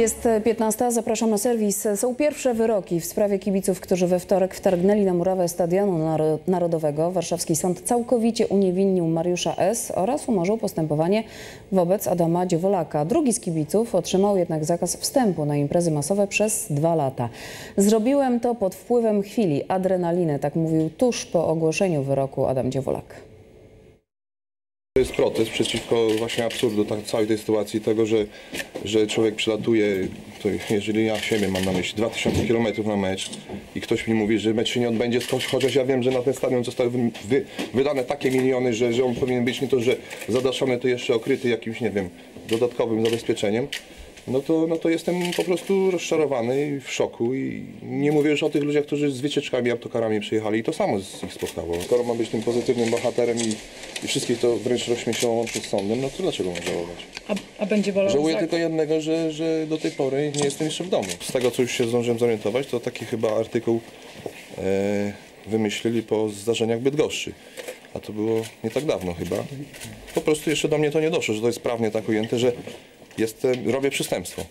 Jest 15, zapraszam na serwis. Są pierwsze wyroki w sprawie kibiców, którzy we wtorek wtargnęli na murawę Stadionu Naro- Narodowego. Warszawski Sąd całkowicie uniewinnił Mariusza S. oraz umorzył postępowanie wobec Adama Dziewolaka. Drugi z kibiców otrzymał jednak zakaz wstępu na imprezy masowe przez dwa lata. Zrobiłem to pod wpływem chwili, adrenaliny, tak mówił tuż po ogłoszeniu wyroku Adam Dziewolak. To jest protest przeciwko właśnie absurdu tak, całej tej sytuacji, tego, że, że człowiek przylatuje, to jeżeli ja siebie mam na myśli, 2000 km na mecz i ktoś mi mówi, że mecz się nie odbędzie, chociaż ja wiem, że na ten stadion zostały wy, wy, wydane takie miliony, że, że on powinien być nie to, że zadaszony, to jeszcze okryty jakimś, nie wiem, dodatkowym zabezpieczeniem. No to, no to jestem po prostu rozczarowany i w szoku i nie mówię już o tych ludziach, którzy z wycieczkami, autokarami przyjechali i to samo z ich spotkało. Skoro ma być tym pozytywnym bohaterem i, i wszystkich to wręcz rozśmieszyło łącznie z sądem, no to dlaczego mam żałować? A, a będzie wolał Żałuję tylko jednego, że, że do tej pory nie jestem jeszcze w domu. Z tego, co już się zdążyłem zorientować, to taki chyba artykuł e, wymyślili po zdarzeniach Bydgoszczy. A to było nie tak dawno chyba. Po prostu jeszcze do mnie to nie doszło, że to jest prawnie tak ujęte, że jestem, robię przestępstwo.